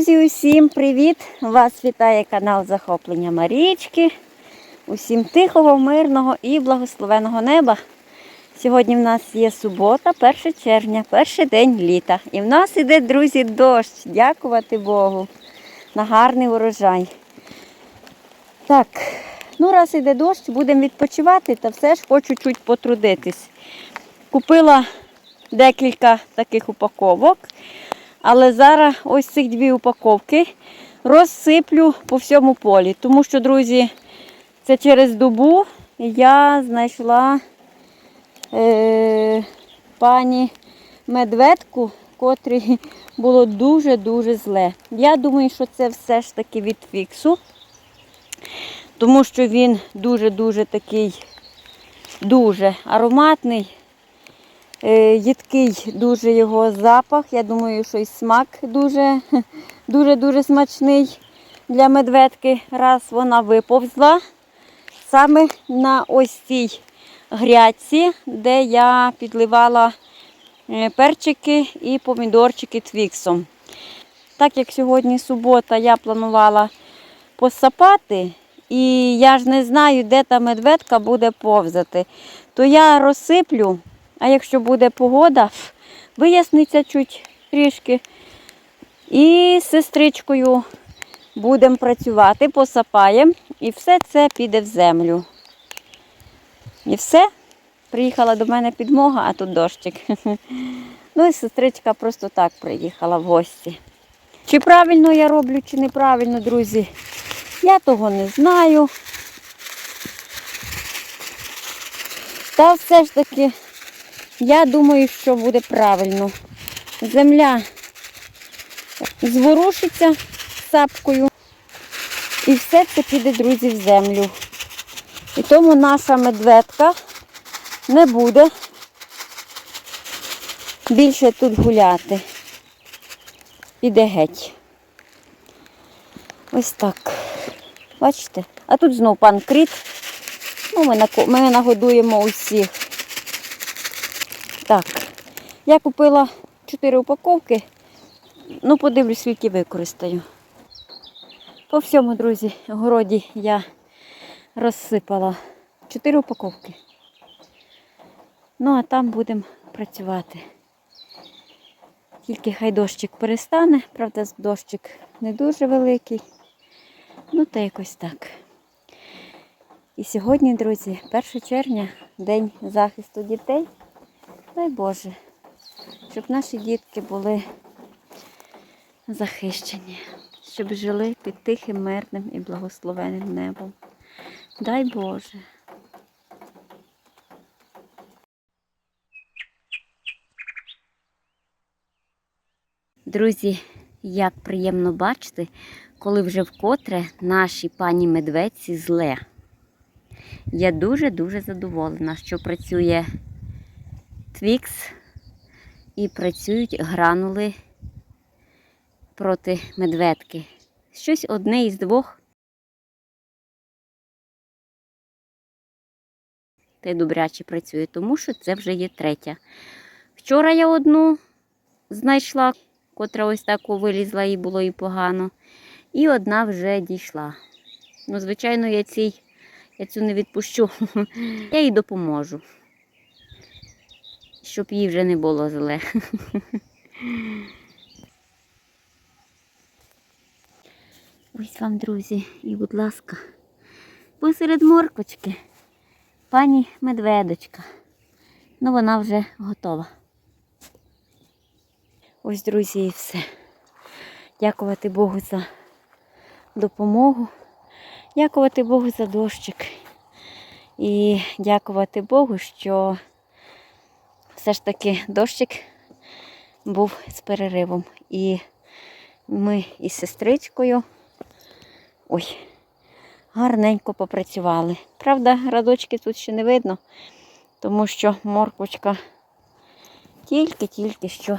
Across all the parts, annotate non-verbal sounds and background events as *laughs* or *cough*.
Друзі, усім привіт! Вас вітає канал Захоплення Марічки. Усім тихого, мирного і благословеного неба. Сьогодні в нас є субота, 1 червня, перший день літа. І в нас іде, друзі, дощ. Дякувати Богу на гарний урожай. Так, ну раз іде дощ, будемо відпочивати, та все ж хочу чуть потрудитись. Купила декілька таких упаковок. Але зараз ось цих дві упаковки розсиплю по всьому полі. Тому що, друзі, це через добу я знайшла е, пані медведку, котрій було дуже-дуже зле. Я думаю, що це все ж таки від фіксу, тому що він дуже-дуже такий дуже ароматний. Е, Їдкий дуже його запах. Я думаю, що і смак дуже *laughs* дуже дуже смачний для медведки. Раз вона виповзла саме на ось цій грядці, де я підливала е, перчики і помідорчики твіксом. Так як сьогодні субота, я планувала посапати, і я ж не знаю, де та медведка буде повзати, то я розсиплю. А якщо буде погода, виясниться чуть трішки. І з сестричкою будемо працювати, посапаємо і все це піде в землю. І все. Приїхала до мене підмога, а тут дощик. *laughs* Ну і сестричка просто так приїхала в гості. Чи правильно я роблю, чи неправильно, друзі, я того не знаю. Та все ж таки. Я думаю, що буде правильно. Земля зворушиться сапкою. І все це піде, друзі, в землю. І тому наша медведка не буде більше тут гуляти. Піде геть. Ось так. Бачите? А тут знов пан кріт. Ну, ми нагодуємо усіх. Так, я купила 4 упаковки, ну подивлюсь, скільки використаю. По всьому, друзі, городі я розсипала 4 упаковки. Ну, а там будемо працювати. Тільки хай дощик перестане, правда, дощик не дуже великий. Ну, та якось так. І сьогодні, друзі, 1 червня, День захисту дітей. Дай Боже, щоб наші дітки були захищені, щоб жили під тихим, мирним і благословенним небом. Дай Боже. Друзі, як приємно бачити, коли вже вкотре наші пані медведці зле. Я дуже-дуже задоволена, що працює Твікс і працюють гранули проти медведки. Щось одне із двох. Та й добряче працює, тому що це вже є третя. Вчора я одну знайшла, котра ось так вилізла і було і погано. І одна вже дійшла. Ну, звичайно, я цій, я цю не відпущу. *laughs* Я їй допоможу щоб їй вже не було зле. Ось вам, друзі, і, будь ласка, посеред моркочки пані медведочка. Ну, вона вже готова. Ось, друзі, і все. Дякувати Богу за допомогу. Дякувати Богу за дощик. І дякувати Богу, що все ж таки дощик був з переривом. І ми із сестричкою ой, гарненько попрацювали. Правда, радочки тут ще не видно, тому що морквочка тільки-тільки що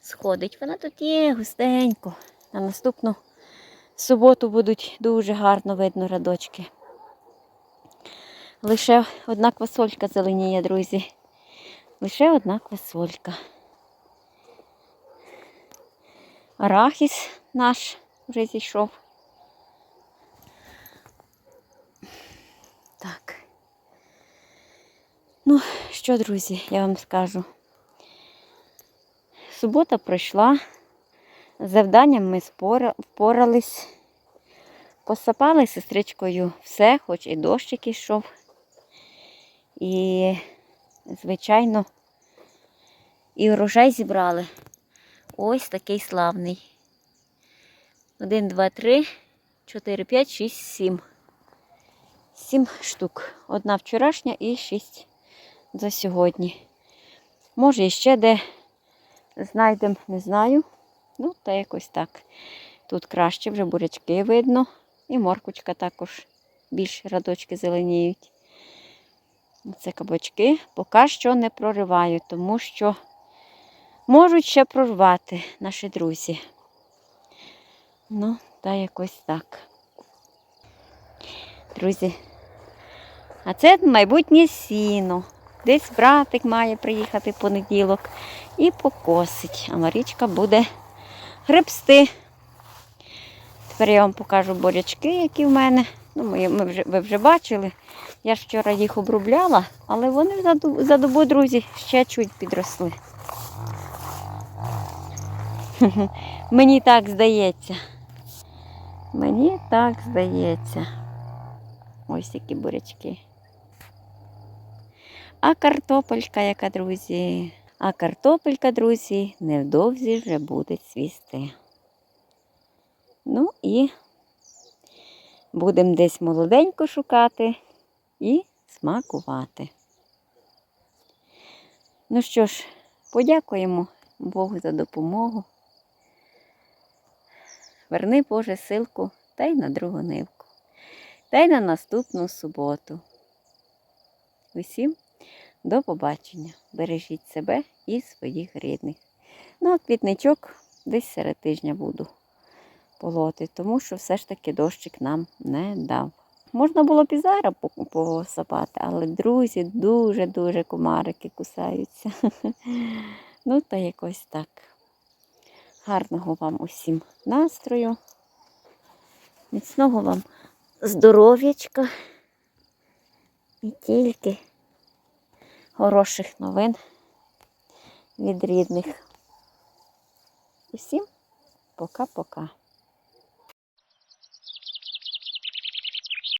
сходить. Вона тут є густенько. На наступну суботу будуть дуже гарно видно радочки. Лише одна квасолька зеленіє, друзі. Лише одна квасолька. Арахіс наш вже зійшов. Так. Ну, що, друзі, я вам скажу. Субота пройшла. З завданням ми впорались. Посапали з сестричкою все, хоч і дощик ішов. І, звичайно, і урожай зібрали. Ось такий славний. Один, два, три, чотири, п'ять, шість, сім. Сім штук. Одна вчорашня і шість за сьогодні. Може, іще де знайдемо, не знаю. Ну, та якось так. Тут краще вже бурячки видно. І моркочка також більш радочки зеленіють. Це кабачки поки що не прориваю, тому що можуть ще прорвати наші друзі. Ну, та якось так. Друзі, а це майбутнє сіно. Десь братик має приїхати в понеділок і покосить. А Марічка буде гребсти. Тепер я вам покажу борячки, які в мене. Ну, ми, ми вже, ви вже бачили. Я ж вчора їх обробляла, але вони за, за добу, друзі, ще чуть підросли. *laughs* Мені так здається. Мені так здається. Ось такі бурячки. А картопелька, яка, друзі. А картопелька, друзі, невдовзі вже буде цвісти. Ну і будемо десь молоденько шукати і смакувати. Ну що ж, подякуємо Богу за допомогу. Верни Боже силку та й на другу нивку. Та й на наступну суботу. Усім до побачення. Бережіть себе і своїх рідних. Ну, а квітничок десь серед тижня буду полоти, тому що все ж таки дощик нам не дав. Можна було б і зараз по- посапати, але друзі дуже-дуже комарики кусаються. *laughs* Ну, та якось так. Гарного вам усім настрою. Міцного вам здоров'ячка. І тільки хороших новин від рідних. Усім пока-пока.